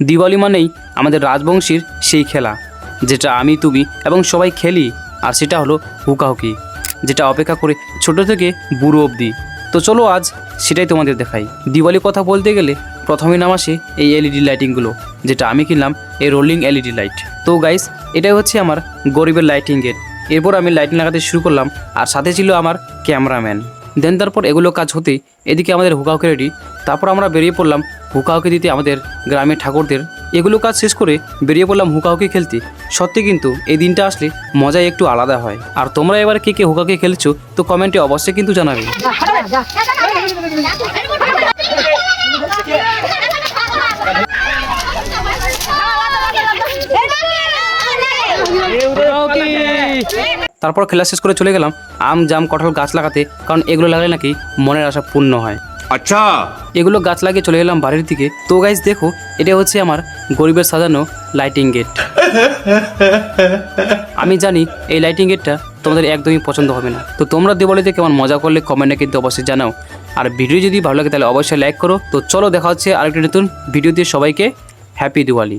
দিওয়ালি মানেই আমাদের রাজবংশীর সেই খেলা, যেটা আমি, তুমি এবং সবাই খেলি, আর সেটা হলো হুকাহুকি, যেটা অপেক্ষা করে ছোট থেকে বুড়ো অবধি। তো চলো আজ সেটাই তোমাদের দেখাই। দিওয়ালি কথা বলতে গেলে প্রথমে নাম আসে এই এলইডি লাইটিংগুলো, যেটা আমি কিনলাম এই রোলিং এলইডি লাইট। তো গাইস এটাই হচ্ছে আমার গরিবের লাইটিং গেট এরপর আমি লাইটিং লাগাতে শুরু করলাম, আর সাথে ছিল আমার ক্যামেরাম্যান দেন তারপর এগুলো কাজ হতে এদিকে আমাদের হুকাহুকি রেডি তারপর আমরা বেরিয়ে পড়লাম হুকাহুকি দিতে আমাদের গ্রামের ঠাকুরদের এগুলো কাজ শেষ করে বেরিয়ে পড়লাম হুকাহুকি খেলতে। সত্যি কিন্তু এই দিনটা আসলে মজাই একটু আলাদা হয়। আর তোমরা এবার কে কে হুকাহুকি খেলছো, তো কমেন্টে অবশ্যই কিন্তু জানাবে। তারপর খেলা শেষ করে চলে গেলাম। আম, জাম, কঠল গাছ লাগাতে, কারণ এগুলো লাগালে নাকি মনের আশা পূর্ণ হয়। আচ্ছা। এগুলো গাছ লাগিয়ে চলে এলাম বাড়ির দিকে। তো গাইজ দেখো, এটা হচ্ছে আমার গরিবের সাজানো লাইটিং গেট আমি জানি এই লাইটিং গেটটা তোমাদের একদমই পছন্দ হবে না। তো তোমরা দিওয়ালিতে কেমন মজা করলে কমেন্টে কিন্তু অবশ্যই জানাও। আর ভিডিও যদি ভালো লাগে তাহলে অবশ্যই লাইক করো। তো চলো দেখা হচ্ছে আরেকটি নতুন ভিডিও দিয়ে সবাইকে হ্যাপি দিওয়ালি।